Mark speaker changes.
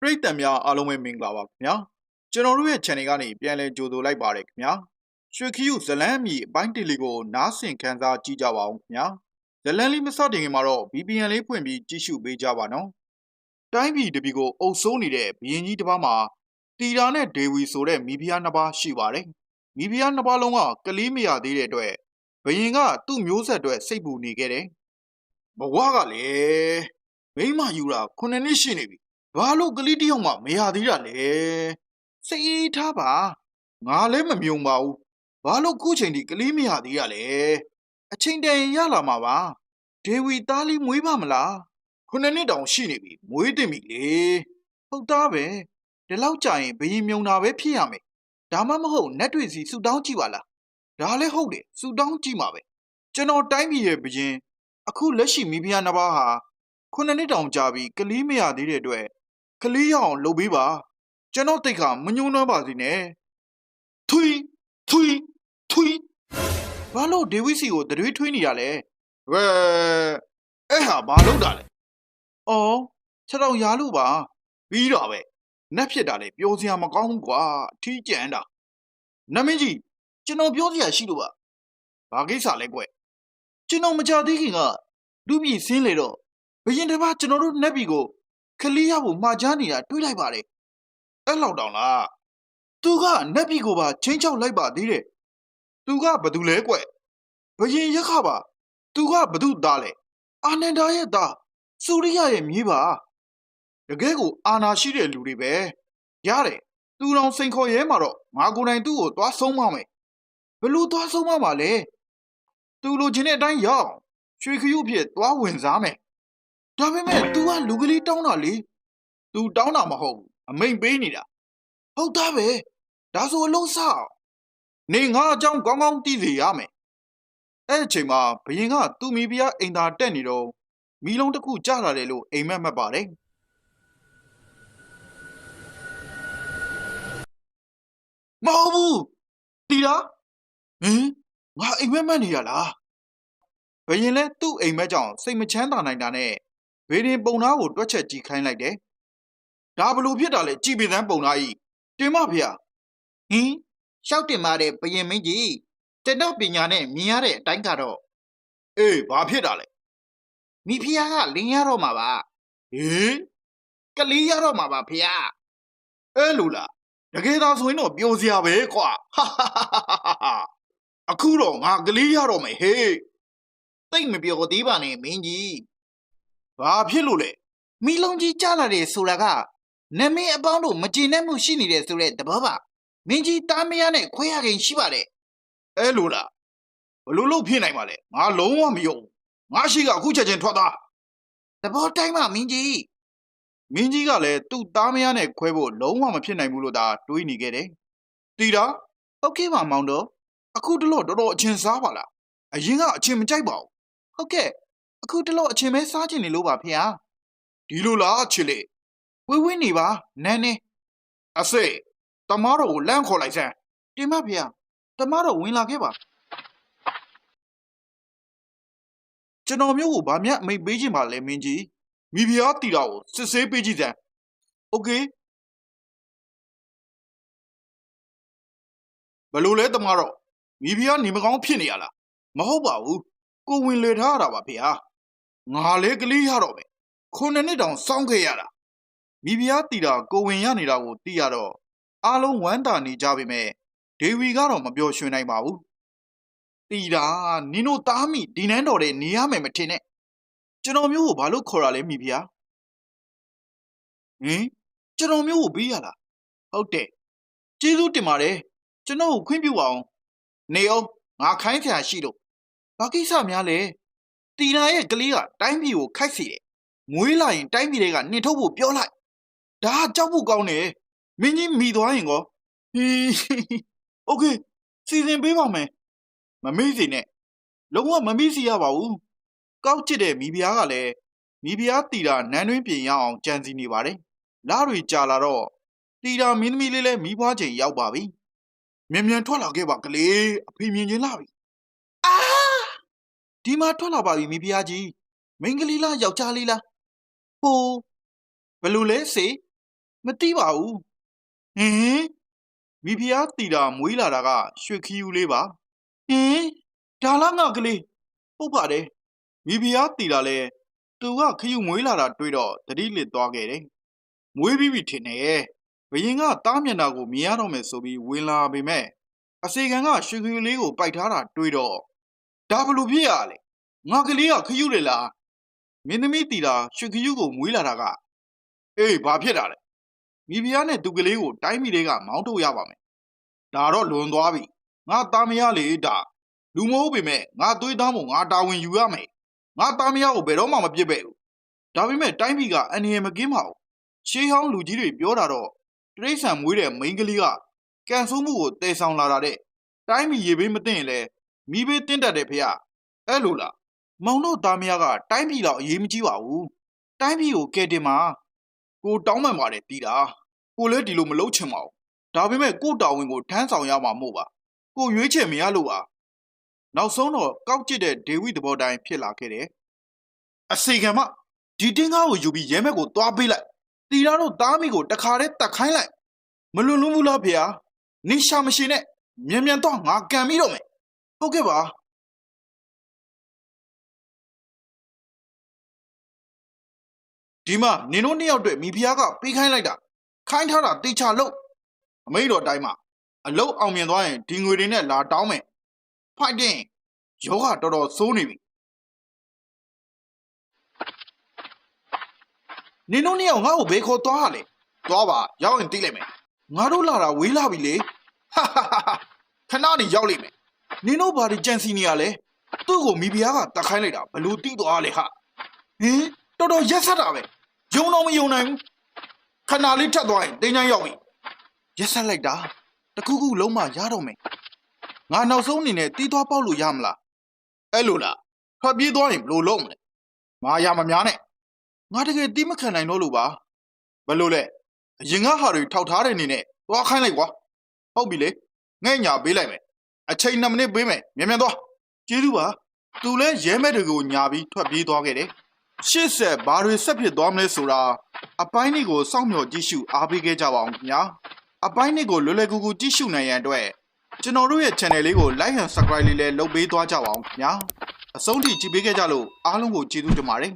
Speaker 1: ပရိသတ်များအားလုံးပဲမင်္ဂလာပါခင်ဗျာကျွန်တော်တို့ရဲ့ channel ကနေပြန်လည်ကြိုဆိုလိုက်ပါတယ်ခင်ဗျာရွှေခ ्यू ဇလန်းအမီအပိုင်းတေလီကိုနားဆင်ခန်းစားကြည့်ကြပါအောင်ခင်ဗျာဇလန်းလေးမစတင်ခင်မှာတော့ VPN လေးဖွင့်ပြီးကြည့်ရှုပေးကြပါနော်တိုင်းပြည်တစ်ပြည်ကိုအုပ်စိုးနေတဲ့ဘရင်ကြီးတစ်ပါးမှာတီတာနဲ့ဒေဝီဆိုတဲ့မိဖုရားနှစ်ပါးရှိပါတယ်မိဖုရားနှစ်ပါးလုံးကကလေးမရသေးတဲ့အတွက်ဘရင်ကသူ့မျိုးဆက်အတွက်စိတ်ပူနေခဲ့တယ်ဘဝကလည်းမိမယူတာခုနှစ်နှစ်ရှိနေပြီ ဘာလို့ကလေးတစ်ယောက်မှမရသေးတာလဲစိတ်အေးထားပါငါလည်းမမြုံပါဘူးဘာလို့ခုချိန်ဒီကလေးမရသေးရလဲအချိန်တန်ရင်ရလာမှာပါဒေဝီသားလေးမွေးပါမလားခုနှစ်နှစ်တောင်ရှိနေပြီမွေးတင်ပြီလေဟုတ်သားပဲဒီလောက်ကြာရင်ဘယင်မြုံတာပဲဖြစ်ရမယ်ဒါမှမဟုတ်နတ်တွေစီဆူတောင်းကြည့်ပါလားဒါလည်းဟုတ်တယ်ဆူတောင်းကြည့်မှာပဲကျွန်တော်တိုင်းပြည်ရဲ့ဘယင်အခုလက်ရှိမိဖုရားနှစ်ပါးဟာခုနှစ်နှစ်တောင်ကြာပြီကလေးမရသေးတဲ့အတွက် ကလေးရအောင်လုပ်ပေးပါကျွန်တော်တိတ်ခါမညှိုးနှွမ်းပါစေနဲ့ထွီထွီထွီဘာလို့ဒေဝိစီကိုတရွေးထွေးနေတာလဲဝဲအဲ့ဟာဘာလုပ်တာလဲအော်ချက်တော့ရားလို့ပါပြီးတော့ပဲနက်ဖြစ်တာလေပြောစရာမကောင်းဘူးကွာအထီးကျန်တာနမင်းကြီးကျွန်တော်ပြောစရာရှိလို့ပါဘာကိစ္စလဲကွကျွန်တော်မကြသေးခင်ကလူပြည်စင်းလေတော့ဘရင်တစ်ပါးကျွန်တော်တို့နက်ပြည်ကို ကလေးရဖို့မှာကြားနေတာတွေးလိုက်ပါတယ်အဲ့လောက်တောင်လားသူကနတ်ပြည်ကိုပါချင်းချောက်လိုက်ပါသေးတယ်သူကဘသူလဲကွဘယင်ရက်ခပါသူကဘသူသားလဲအာနန္ဒာရဲ့သားစူရိယရဲ့မြေးပါတကယ်ကိုအာနာရှိတဲ့လူတွေပဲရတယ်သူတော်စိန်ခေါ်ရဲမှာတော့ငါကိုယ်တိုင်သူ့ကိုသွားဆုံးမမယ်ဘလို့သွားဆုံးမမှာလဲသူလိုချင်တဲ့အတိုင်းရောက်ရွှေခရုဖြစ်သွားဝင်စားမယ် ဒါပေမဲ့ तू ကလူကလေးတောင်းတာလေ तू တောင်းတာမဟုတ်ဘူးအမိန်ပေးနေတာဟုတ်သားပဲဒါဆိုအလုံးဆောက်နေငါအကြောင်းကောင်းကောင်းသိစေရမယ်အဲ့အချိန်မှာဘယင်ကသူ့မိဖုရားအိမ်သာတက်နေတော့မီးလုံးတစ်ခုကျလာတယ်လို့အိမ်မက်မှတ်ပါတယ်မဟုတ်ဘူးတီတာဟင်ငါအိမ်မက်မှတ်နေရလားဘယင်လဲသူ့အိမ်မက်ကြောင့်စိတ်မချမ်းသာနိုင်တာနဲ့ ဗေဒင်ပုံသားကိုတွက်ချက်ကြည့်ခိုင်းလိုက်တယ်။ဒါဘလို့ဖြစ်တာလဲကြည်ပင်သန်းပုံသားကြီးတင်မဖေ။ဟင်ရှောက်တင်မာတဲ့ဘယင်မင်းကြီးတက်တော့ပညာနဲ့မြင်ရတဲ့အတိုင်းကတော့အေးဘာဖြစ်တာလဲမိဖုရားကလင်းရတော့မှာပါဟင်ကလေးရတော့မှာပါဖေ။အဲလိုလားတကယ်သာဆိုရင်တော့ပြောစရာပဲကွာဟာဟာဟာဟာဟာအခုတော့ငါကလေးရတော့မယ်ဟေးတိတ်မပြောသေးပါနဲ့မင်းကြီး ဘာဖြစ်လို့လဲ
Speaker 2: မိလုံးကြီးကြားလာတယ်ဆိုတာကနမင်းအပေါင်းတို့မကျေနပ်မှုရှိနေတဲ့ဆိုတဲ့သဘောပါမင်းကြီးတားမရနဲ့ခွဲရခင်ရှိပါတယ်
Speaker 1: အဲလိုလားဘလို့လို့ဖြစ်နိုင်ပါလဲငါလုံးဝမယုံဘူးငါရှိကအခုချက်ချင်းထွက်သွား
Speaker 2: သဘောတိုင်းမှာမင်းကြီး
Speaker 1: မင်းကြီးကလည်းသူ့သားမယားနဲ့ခွဲဖို့လုံးဝမဖြစ်နိုင်ဘူးလို့သာတွေးနေခဲ့တယ်တီတာ
Speaker 2: ဟုတ်ကဲ့ပါမောင်တော်
Speaker 1: အခုတလို့တော်တော်အချင်းစားပါလားအရင်ကအချင်းမကြိုက်ပါဘူး
Speaker 2: ဟုတ်ကဲ့ အခုတလို့အချိန်မဲစားချင်နေလို့ပါဖေဟာ
Speaker 1: ဒီလိုလားချစ်လေ
Speaker 2: ဝေးဝေးနေပါနန်းနေ
Speaker 1: အစေတမားတော်ကိုလမ်းခေါ်လိုက်စမ်း
Speaker 2: တင်မဖေဟာတမတော့ဝင်လာခဲ့ပါ
Speaker 1: ကျွန်တော်မျိုးကိုဗာမြတ်အမိတ်ပေးခြင်းပါလဲမင်းကြီးမိဖုရားတီတာကိုစစ်ဆေးပေးကြည့်စမ်းโอเคဘလို့လဲတမားတော်မိဖုရားနေမကောင်းဖြစ်နေရလားမဟုတ်ပါဘူးကိုဝင်လေထားရတာပါဖေဟာ ငါလေကလေးရတော့မယ်ခုနှစ်နှစ်တောင်စောင်းခဲ့ရတာမိဖုရားတီတာကိုဝင်ရနေတာကိုသိရတော့အားလုံးဝမ်းသာနေကြပေမဲ့ဒေဝီကတော့မပျော်ရွှင်နိုင်ပါဘူးတီတာနင်တို့သားမိဒီနန်းတော်တဲ့နေရမယ်မထင်နဲ့ကျွန်တော်မျိုးကိုဘာလို့ခေါ်ရလဲမိဖုရားဟင်ကျွန်တော်မျိုးကိုပေးရလားဟုတ်တယ်ကျေးဇူးတင်ပါတယ်ကျွန်တော်ကိုခွင့်ပြုပါအောင်နေအောင်ငါခိုင်းချာရှိလို့ဘာကိစ္စများလဲ တီနာရဲ့ကလေးကတိုင်းပြည်ကိုခိုက်စီတယ်မွေးလာရင်တိုင်းပြည်တွေကနှင်ထုတ်ဖို့ပြောလိုက်ဒါကကြောက်ဖို့ကောင်းတယ်မင်းကြီးမိသွားရင်ကောဟီးโอเคစီစဉ်ပေးပါမယ်မမေ့စီနဲ့လုံးဝမမေ့စီရပါဘူးကောက်ချစ်တဲ့မိဖုရားကလည်းမိဖုရားတီတာနန်းတွင်းပြင်ရအောင်ကြံစီနေပါတယ်လာတွေကြာလာတော့တီတာမင်းသမီးလေးလည်းမိဖွားချိန်ရောက်ပါပြီမြန်မြန်ထွက်လာခဲ့ပါကလေးအဖေမြင်ချင်းလာပြီ
Speaker 2: အာ
Speaker 1: ဒီမှာထွက်လာပါပြီမိဖုရားကြီးမိန်းကလေးလားယောက်ျားလေးလားဟိုဘယ်လိုလဲစေမသိပါဘူးဟင်မိဖုရားတီတာမွေးလာတာက ရွှေခီးယူလေးပါဟင်ဒါလားငါကလေးဟုတ်ပါတယ်မိဖုရားတီတာလဲသူကခယူမွေးလာတာတွေ့တော့တတိလစ်သွားခဲ့တယ်မွေးပြီးပြီထင်တယ်ဘယင်ကတားမျက်နှာကိုမြင်ရတော့မယ်ဆိုပြီးဝင်လာပေမဲ့အစီကံကရွှေခီးယူလေးကိုပိုက်ထားတာတွေ့တော့ ဒါဘလို့ဖြစ်ရလဲငါကလေးကခယူလေလားမင်းသမီးတီတာရွှေခီးယူကိုမွေးလာတာကအေးဘာဖြစ်တာလဲမိဖုရားနဲ့သူကလေးကိုတိုင်းပြည်တွေကမောင်းထုတ်ရပါမယ်။ဒါတော့လွန်သွားပြီ။ငါသားမယားလေဒါလူမဟုတ်ပေမဲ့ငါသွေးသားမို့ငါတာဝန်ယူရမယ်။ငါသားမယားကိုဘယ်တော့မှမပြစ်ပဲ့ဘူး။ဒါပေမဲ့တိုင်းပြည်ကအန္တရာယ်မကင်းပါဘူး။ရှေးဟောင်းလူကြီးတွေပြောတာတော့တရိษံမွေးတဲ့မိန်းကလေးကကန်ဆိုးမှုကိုတည်ဆောင်လာတာတဲ့တိုင်းပြည်ရေဘေးမသိရင်လဲ မိဘေးတင်းတတ်တယ်ဖေ။အဲ့လိုလား။မောင်တို့သားမယားကတိုင်းပြည်တော့အရေးမကြီးပါဘူး။တိုင်းပြည်ကိုကယ်တင်မှာကိုတောင်းပန်ပါတယ်တီးတာကိုလည်းဒီလိုမလုပ်ချင်ပါဘူးဒါပေမဲ့ကို့တာဝန်ကိုထမ်းဆောင်ရမှာမို့ပါကိုရွေးချယ်မရလို့ပါနောက်ဆုံးတော့ကောက်ကျစ်တဲ့ဒေဝိသဘောတိုင်းဖြစ်လာခဲ့တယ်အစီကံမဒီတင်းကားကိုယူပြီးရဲမက်ကိုသွားပေးလိုက်တီလာတို့သားမိကိုတခါတည်းတတ်ခိုင်းလိုက်မလွန်လို့ဘူးလားဖေဟာနေရှာမရှိနဲ့မြန်မြန်တော့ငါကန်ပြီးတော့မယ် ဟုတ်ကဲ့ပါဒီမှာနင်တို့နှစ်ယောက်အတွက်မိဖုရားကပေးခိုင်းလိုက်တာခိုင်းထားတာတေချာလို့အမိတ်တော်တိုင်းမှာအလုတ်အောင်မြင်သွားရင်ဒီငွေတွေနဲ့လာတောင်းမယ်ဖိုက်တင်ယောဂတော်တော်စိုးနေပြီနင်တို့နှစ်ယောက်ငါ့ကိုဘေးခေါ်သွားရလေသွားပါရောက်ရင်သိလိုက်မယ်ငါတို့လာတာဝေးလာပြီလေဟာဟာဟာဟာခဏနေရောက်လိမ့်မယ် နင်တို့ဘာဒီကြံစီနေရလဲသူ့ကိုမိဖုရားကတတ်ခိုင်းလိုက်တာဘလို့တိသွားလဲဟာဟင်တော်တော်ရက်ဆက်တာပဲယုံတော့မယုံနိုင်ဘူးခဏလေးထပ်သွားရင်တင်းချမ်းရောက်ပြီရက်ဆက်လိုက်တာတခုခုလုံးမရတော့မယ်ငါနောက်ဆုံးအနေနဲ့တီးသွားပေါက်လို့ရမလားအဲ့လိုလားထွက်ပြေးသွားရင်ဘယ်လိုလုပ်မလဲမရမများနဲ့ငါတကယ်တီးမခံနိုင်တော့လို့ပါဘယ်လိုလဲအရင်ကဟာတွေထောက်ထားတဲ့အနေနဲ့သွားခိုင်းလိုက်ကွာဟုတ်ပြီလေငဲ့ညာပေးလိုက်မယ် အချိန်2မိနစ်ပေးမယ်မြန်မြန်သွားကျေးဇူးပါသူလဲရဲမဲ့တွေကိုညာပြီးထွက်ပြေးသွားခဲ့တယ်ရှေ့ဆက်ဘာတွေဆက်ဖြစ်သွားမလဲဆိုတာအပိုင်းလေးကိုစောင့်မျှော်ကြည့်ရှုအားပေးခဲ့ကြပါအောင်ခင်ဗျာအပိုင်းလေးကိုလွယ်လွယ်ကူကူကြည့်ရှုနိုင်ရန်အတွက်ကျွန်တော်တို့ရဲ့ channel လေးကို like and subscribe လေးလည်းလုပ်ပေးသွားကြပါအောင်ခင်ဗျာအဆုံးထိကြည့်ပေးခဲ့ကြလို့အားလုံးကိုကျေးဇူးတင်ပါတယ်